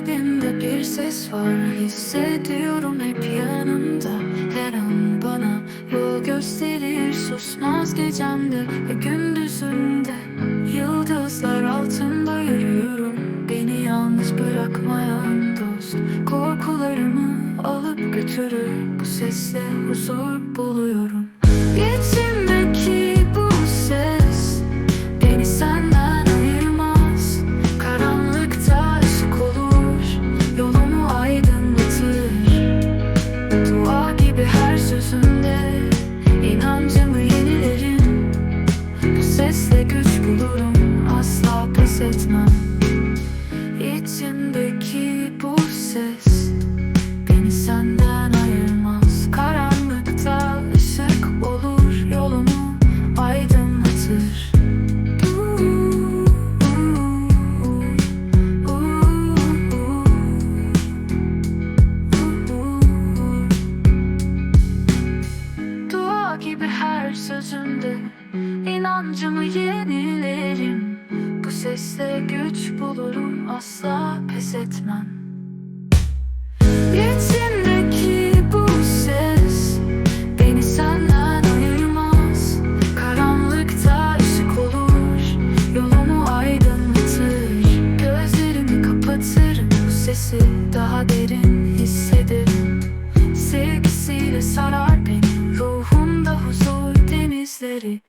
Bir ses var. Hissediyorum hep yanımda. Her an bana yol gösterir. Susmaz gecemde ve gündüzümde Yıldızlar altında yürüyorum. Beni yalnız bırakmayan dost. Korkularımı alıp götürür. Bu sesle huzur buluyorum her sözümde inancımı yenilerim. Bu sesle güç bulurum Asla pes etmem. İçimdeki bu ses inancımı yenilerim. Bu sesle güç bulurum asla pes etmem city